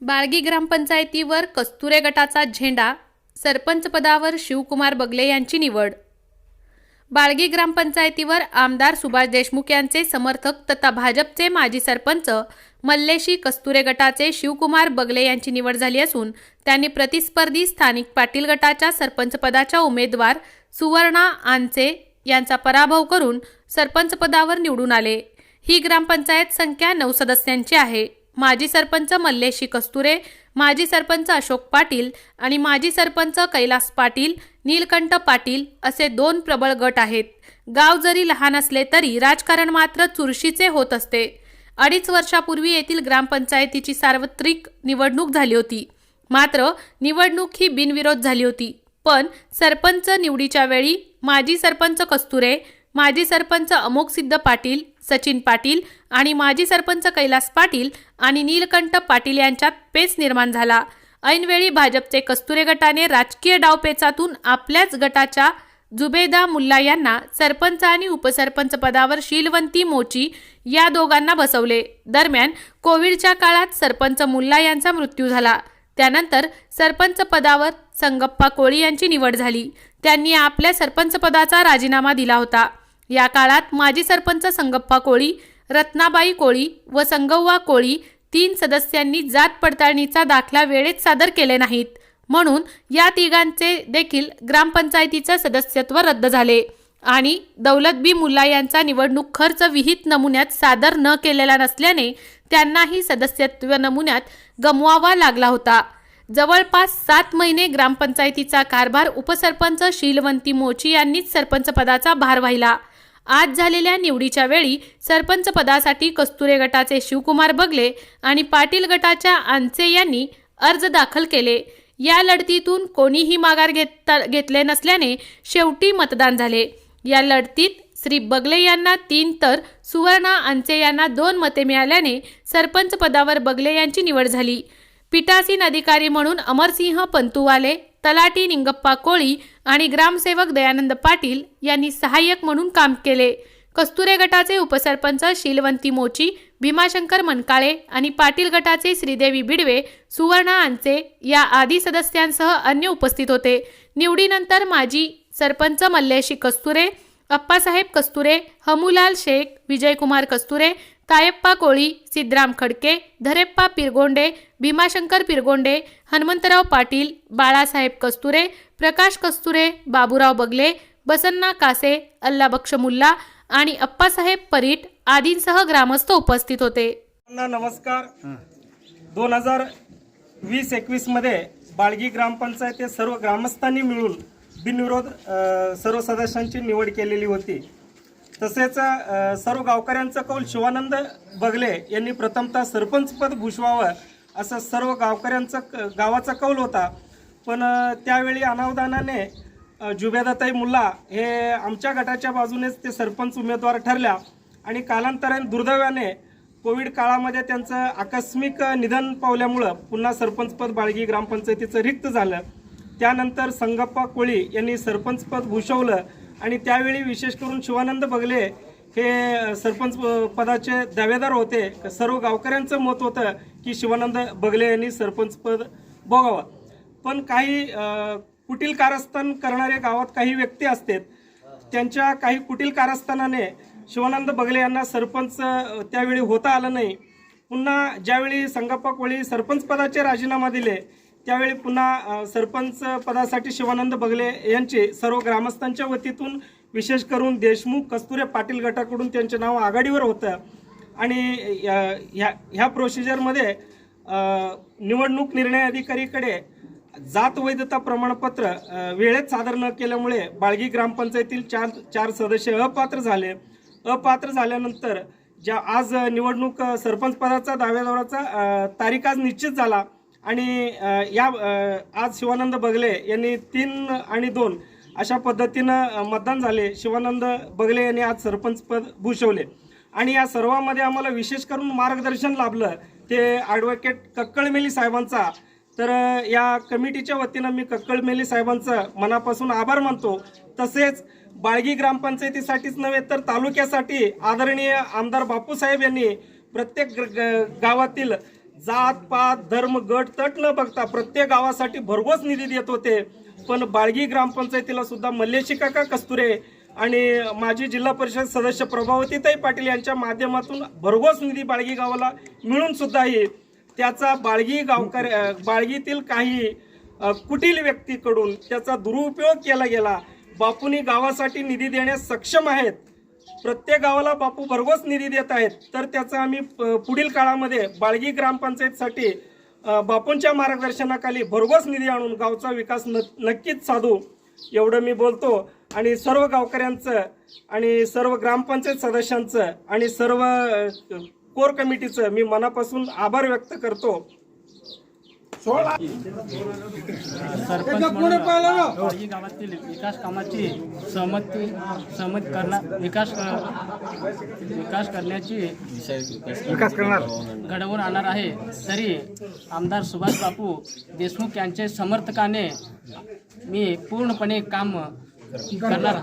बाळगी ग्रामपंचायतीवर कस्तुरे गटाचा झेंडा सरपंच पदावर शिवकुमार बगले यांची निवड. बाळगी ग्रामपंचायतीवर आमदार सुभाष देशमुख यांचे समर्थक तथा भाजपचे माजी सरपंच मल्लेशी कस्तुरे गटाचे शिवकुमार बगले यांची निवड झाली असून त्यांनी प्रतिस्पर्धी स्थानिक पाटील गटाच्या सरपंचपदाच्या उमेदवार सुवर्णा आंचे यांचा पराभव करून सरपंचपदावर निवडून आले. ही ग्रामपंचायत संख्या नऊ सदस्यांची आहे. माजी सरपंच मल्लेशी कस्तुरे माजी सरपंच अशोक पाटील आणि माजी सरपंच कैलास पाटील नीलकंठ पाटील असे दोन प्रबळ गट आहेत. गाव जरी लहान असले तरी राजकारण मात्र चुरशीचे होत असते. अडीच वर्षापूर्वी येथील ग्रामपंचायतीची सार्वत्रिक निवडणूक झाली होती. मात्र निवडणूक ही बिनविरोध झाली होती. पण सरपंच निवडीच्या वेळी माजी सरपंच कस्तुरे माजी सरपंच अमोक सिद्ध पाटील सचिन पाटील आणि माजी सरपंच कैलास पाटील आणि नीलकंठ पाटील यांच्यात पेच निर्माण झाला. ऐनवेळी भाजपचे कस्तुरे गटाने राजकीय डावपेचातून आपल्याच गटाच्या जुबेदा मुल्ला यांना सरपंच आणि उपसरपंच पदावर शीलवंती मोची या दोघांना बसवले. दरम्यान कोविडच्या काळात सरपंच मुल्ला यांचा मृत्यू झाला. त्यानंतर सरपंच पदावर संगप्पा कोळी यांची निवड झाली. त्यांनी आपल्या सरपंच पदाचा राजीनामा दिला होता. या काळात माजी सरपंच संगप्पा कोळी रत्नाबाई कोळी व संगव्वा कोळी तीन सदस्यांनी जात पडताळणीचा दाखला वेळेत सादर केले नाहीत. म्हणून या तिघांचे देखील ग्रामपंचायतीचं सदस्यत्व रद्द झाले. आणि दौलत बी मुल्ला यांचा निवडणूक खर्च विहित नमुन्यात सादर न केलेला नसल्याने त्यांनाही सदस्यत्व नमुन्यात गमवावा लागला होता. जवळपास सात महिने ग्रामपंचायतीचा कारभार उपसरपंच शीलवंती मोची यांनीच सरपंच पदाचा भार वाहिला. आज झालेल्या निवडीच्या वेळी सरपंच पदासाठी कस्तुरे गटाचे शिवकुमार बगले आणि पाटील गटाच्या आंचे यांनी अर्ज दाखल केले. या लढतीतून कोणीही माघार घेत घेतले नसल्याने शेवटी मतदान झाले. या लढतीत श्री बगले यांना तीन तर सुवर्णा आंचे यांना दोन मते मिळाल्याने सरपंच पदावर बगले यांची निवड झाली. पीठासीन अधिकारी म्हणून अमरसिंह पंतुवाले तलाटी निंगप्पा कोळी आणि ग्रामसेवक दयानंद पाटील यांनी सहाय्यक म्हणून काम केले. कस्तुरे गटाचे उपसरपंच शिलवंती मोची भीमाशंकर मनकाळे आणि पाटील गटाचे श्रीदेवी बिडवे सुवर्णा आंचे या आदी सदस्यांसह अन्य उपस्थित होते. निवडीनंतर माजी सरपंच मल्लेशी कस्तुरे अप्पासाहेब कस्तुरे हमूलाल शेख विजयकुमार कस्तुरे तायप्पा कोळी सिद्धराम खडके धरेप्पा पिरगोंडे भीमाशंकर पिरगोंडे हनुमंतराव पाटील बाळासाहेब कस्तुरे प्रकाश कस्तुरे बाबूराव बगले बसन्ना कासे अल्लाबक्ष मुल्ला आणि अप्पासाहेब परीट आदींसह ग्रामस्थ उपस्थित होते नमस्कार दोन हजार वीस एकवीसमध्ये बाळगी ग्रामपंचायत सर्व ग्रामस्थांनी मिळून बिनविरोध सर्व सदस्यांची निवड केलेली होती. तसेच सर्व गावकऱ्यांचा कौल शिवानंद बगले यांनी प्रथमतः सरपंचपद भूषवावं असं सर्व गावकऱ्यांचा क- गावाचा कौल होता. पण त्यावेळी अनावधानाने जुबेदाताई मुल्ला हे आमच्या गटाच्या बाजूनेच ते सरपंच उमेदवार ठरल्या आणि कालांतराने दुर्दैवाने कोविड काळामध्ये त्यांचं आकस्मिक निधन पावल्यामुळं पुन्हा सरपंचपद बाळगी ग्रामपंचायतीचं रिक्त झालं. त्यानंतर संगप्पा कोळी यांनी सरपंचपद भूषवलं. आणि त्यावेळी विशेष करून शिवानंद बगले हे सरपंच पदाचे दावेदार होते. सर्व गावकऱ्यांचं मत होतं की शिवानंद बगले यांनी सरपंचपद बघावं. पण काही कुटील कारस्थान करणारे गावात काही व्यक्ती असतात. त्यांच्या काही कुटील कारस्थानाने शिवानंद बगले यांना सरपंच त्यावेळी होता आलं नाही. पुन्हा ज्यावेळी संगप्पा कोळी सरपंच पदाचे राजीनामा दिले त्यावेळी पुन्हा सरपंच पदासाठी शिवानंद बगले यांचे सर्व ग्रामस्थांच्या वतीतून विशेष करून देशमुख कस्तुरे पाटील गटाकडून त्यांचे नाव आघाडीवर होतं. आणि ह्या ह्या प्रोसिजरमध्ये निवडणूक निर्णय अधिकारीकडे जात वैधता प्रमाणपत्र वेळेत सादर न केल्यामुळे बाळगी ग्रामपंचायतील चार चार सदस्य अपात्र झाले. अपात्र झाल्यानंतर ज्या आज निवडणूक सरपंच पदाचा दावेदाराचा तारीख आज निश्चित झाला. आणि या आज शिवानंद बगले यांनी तीन आणि दोन अशा पद्धतीनं मतदान झाले. शिवानंद बगले यांनी आज सरपंच पद भूषवले. आणि या सर्वांमध्ये आम्हाला विशेष करून मार्गदर्शन लाभलं ते ॲडव्होकेट कक्कळमेली साहेबांचा. तर या कमिटीच्या वतीनं मी कक्कळमेली साहेबांचं मनापासून आभार मानतो. तसेच बाळगी ग्रामपंचायतीसाठीच नव्हे तर तालुक्यासाठी आदरणीय आमदार बापूसाहेब यांनी प्रत्येक ग- ग- गावातील जात पात धर्म गट तट न बघता प्रत्येक गावासाठी भरघोस निधी देत होते. पण बाळगी ग्रामपंचायतीला सुद्धा मल्लेशी काका कस्तुरे आणि माजी जिल्हा परिषद सदस्य प्रभावतीताई पाटील यांच्या माध्यमातून भरघोस निधी बाळगी गावाला मिळून सुद्धाही त्याचा बाळगी गावकर बाळगीतील काही कुटील व्यक्तीकडून त्याचा दुरुपयोग केला गेला. बापूंनी गावासाठी निधी देण्यास सक्षम आहेत. प्रत्येक गावाला बापू भरघोस निधी देत आहेत. तर त्याचा आम्ही प- पुढील काळामध्ये बाळगी ग्रामपंचायतसाठी बापूंच्या मार्गदर्शनाखाली भरघोस निधी आणून गावचा विकास न नक्कीच साधू एवढं मी बोलतो. आणि सर्व गावकऱ्यांचं आणि सर्व ग्रामपंचायत सदस्यांचं आणि सर्व कोर कमिटीचं मी मनापासून आभार व्यक्त करतो. सरपंच म्हणून वाडी गावातील विकास कामाची सहमती सहमत करणार विकास विकास करण्याची विकास करणार. घडवून आणणार आहे. तरी आमदार सुभाष बापू देशमुख यांचे समर्थकाने मी पूर्णपणे काम करणार.